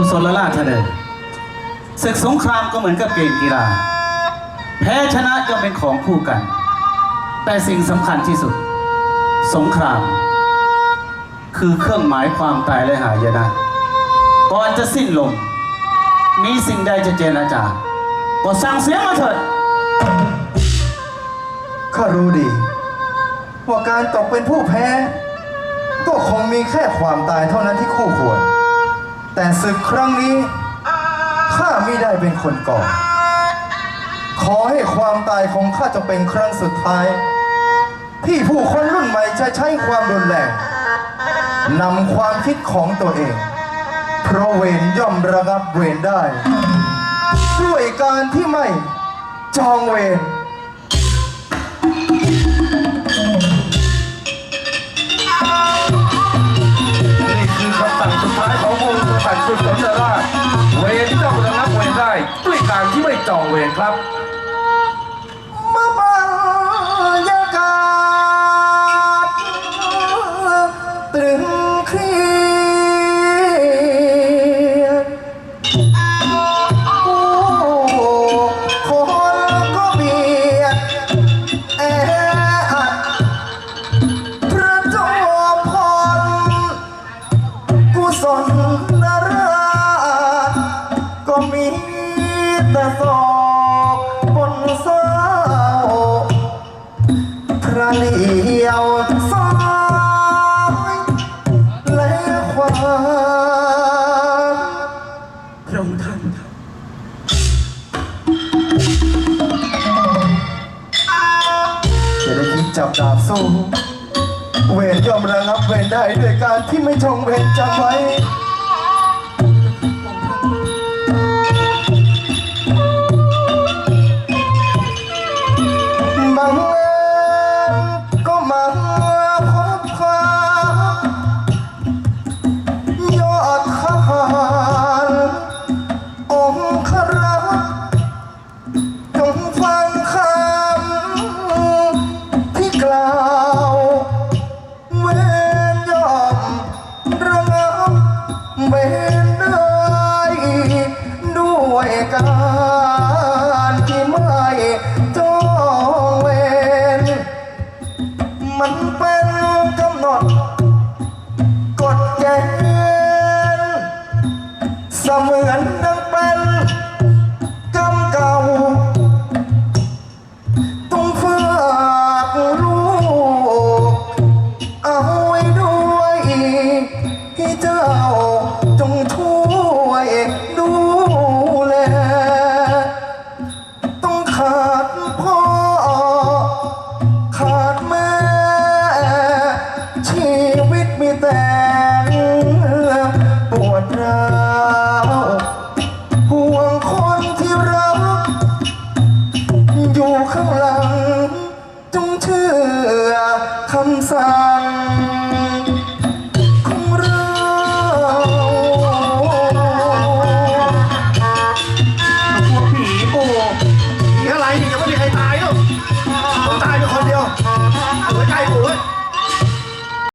กุศลราชเดชศึกสงครามก็เหมือนกับเกมกีฬา แพ้ชนะก็เป็นของคู่กัน แต่สิ่งสำคัญที่สุด สงคราม คือเครื่องหมายความตายและหายนะ ก่อนจะสิ้นลม มีสิ่งใดจะเจรจาก็สั่งเสียงมาเถิดข้ารู้ดี ว่าการตกเป็นผู้แพ้ ก็คงมีแค่ความตายเท่านั้นที่คู่ควร แต่ศึกครั้งนี้ข้าไม่ได้เป็นคนก่อ ขอให้ความตายของข้าจะเป็นครั้งสุดท้าย ที่ผู้คนรุ่นใหม่จะใช้ความรุนแรงนำความคิดของตัวเอง เพราะเวรย่อมระงับเวรได้ ด้วยการที่ไม่จองเวร ด้วยการที่ไม่จองเวรครับมาบรรยากาศตรึงเครียดผู้คนก็เบียดแออัดพระเจ้าพรกุศล จับดาบสู้ เวรยอมระงับเวรได้ด้วยการที่ไม่ชงเวรจำไว้ การที่ไม่จองเวรมันเป็นกำหนดกฎเกณฑ์เสมือนดัง ข้างหลัง จงเชื่อคำสั่ง